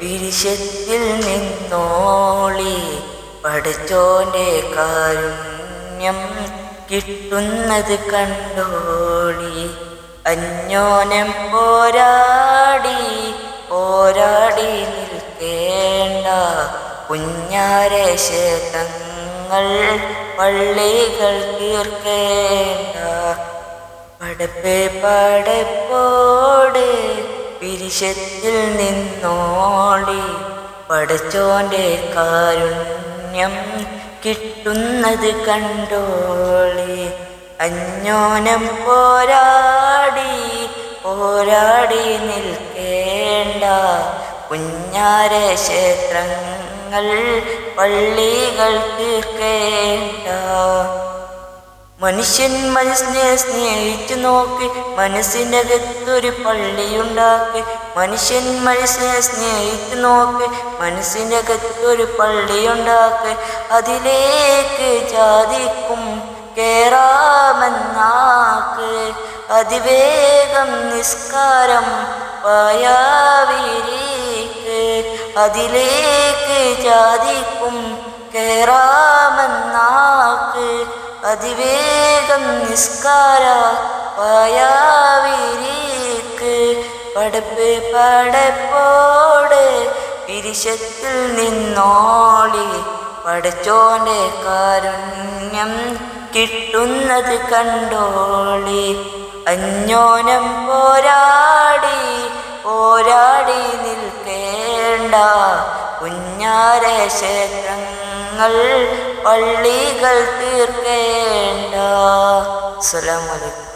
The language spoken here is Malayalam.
പിരിശത്തിൽ നിന്നോളി. പടച്ചോന്റെ കാരുണ്യം കിട്ടുന്നത് കണ്ടോളി. അന്യോനം പോരാടി പോരാടി നിൽക്കേണ്ട. കുഞ്ഞാരെ ശേതങ്ങൾ പള്ളികൾ തീർക്കേണ്ട. പടപ്പേ പടപ്പോടെ പിരിശത്തിൽ നിന്നോടി പടച്ചോന്റെ കാരുണ്യം കിട്ടുന്നത് കണ്ടോളി. അഞ്ഞോനം പോരാടി പോരാടി നിൽക്കേണ്ട. കുഞ്ഞാര ക്ഷേത്രങ്ങൾ പള്ളികൾ തീർക്കേണ്ട. മനുഷ്യൻ മനസ്സിനെ സ്നേഹിച്ചു നോക്കി മനസ്സിനകത്തൊരു പള്ളിയുണ്ടാക്കി. മനുഷ്യൻ മനസ്സിനെ സ്നേഹിച്ചു നോക്കി മനസ്സിനകത്തൊരു പള്ളിയുണ്ടാക്കി. അതിലേക്ക് ജാതിക്കും കേറാമെന്നാക്ക്. അതിവേഗം നിസ്കാരം പായാവിരിക്ക് അതിലേക്ക് ജാതിക്കും കേറാമെന്നാക്ക് അതിവേഗം നിസ്കാര പായാവിരിക്ക് പടപ്പ് പടപ്പോട് പിരിശത്തിൽ നിന്നോളി. പടച്ചോന്റെ കാരുണ്യം കിട്ടുന്നത് കണ്ടോളി. അഞ്ഞോനം നിൽക്കേണ്ട കുഞ്ഞാര ക്ഷേത്രങ്ങൾ പള്ളികൾ തീർക്കേണ്ട. അസ്സലാമു അലൈക്കും.